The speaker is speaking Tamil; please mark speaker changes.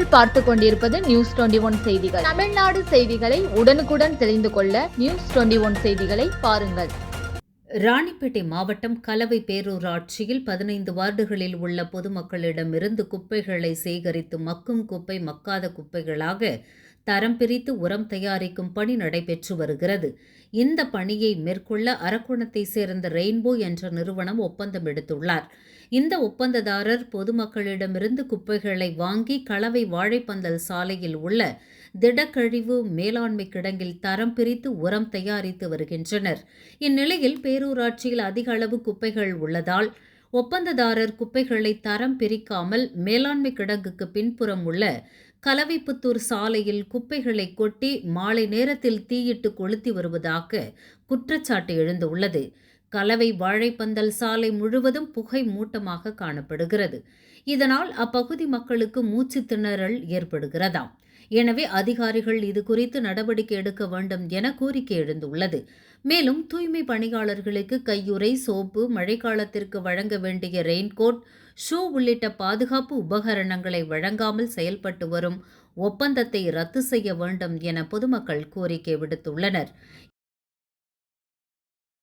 Speaker 1: நீங்கள் பார்த்து கொண்டிருப்பது நியூஸ் டுவெண்டி ஒன் செய்திகள். தமிழ்நாடு செய்திகளை உடனுக்குடன் தெரிந்து கொள்ள நியூஸ் டுவெண்டி ஒன் செய்திகளை பாருங்கள்.
Speaker 2: ராணிப்பேட்டை மாவட்டம் கலவை பேரூராட்சியில் பதினைந்து வார்டுகளில் உள்ள பொதுமக்களிடமிருந்து குப்பைகளை சேகரித்து மக்கும் குப்பை மக்காத குப்பைகளாக தரம் பிரித்து உரம் தயாரிக்கும் பணி நடைபெற்று வருகிறது. இந்த பணியை மேற்கொள்ள அரக்கோணத்தை சேர்ந்த ரெயின்போ என்ற நிறுவனம் ஒப்பந்தம் எடுத்துள்ளார். இந்த ஒப்பந்ததாரர் பொதுமக்களிடமிருந்து குப்பைகளை வாங்கி கலவை வாழைப்பந்தல் சாலையில் உள்ள திடக்கழிவு மேலாண்மை கிடங்கில் தரம் பிரித்து உரம் தயாரித்து வருகின்றனர். இந்நிலையில் பேரூராட்சியில் அதிக அளவு குப்பைகள் உள்ளதால் ஒப்பந்ததாரர் குப்பைகளை தரம் பிரிக்காமல் மேலாண்மை கிடங்குக்கு பின்புறம் உள்ள கலவைப்புத்தூர் சாலையில் குப்பைகளை கொட்டி மாலை நேரத்தில் தீயிட்டு கொளுத்தி வருவதாக குற்றச்சாட்டு எழுந்துள்ளது. கலவை வாழைப்பந்தல் சாலை முழுவதும் புகை மூட்டமாக காணப்படுகிறது. இதனால் அப்பகுதி மக்களுக்கு மூச்சு திணறல் ஏற்படுகிறதாம். எனவே அதிகாரிகள் இது குறித்து நடவடிக்கை எடுக்க வேண்டும் என கோரிக்கை எழுந்துள்ளது. மேலும் தூய்மை பணியாளர்களுக்கு கையுறை சோப்பு மழைக்காலத்திற்கு வழங்க வேண்டிய ரெயின்கோட் ஷூ உள்ளிட்ட பாதுகாப்பு உபகரணங்களை வழங்காமல் செயல்பட்டு வரும் ஒப்பந்தத்தை ரத்து செய்ய வேண்டும் என பொதுமக்கள் கோரிக்கை விடுத்துள்ளனர்.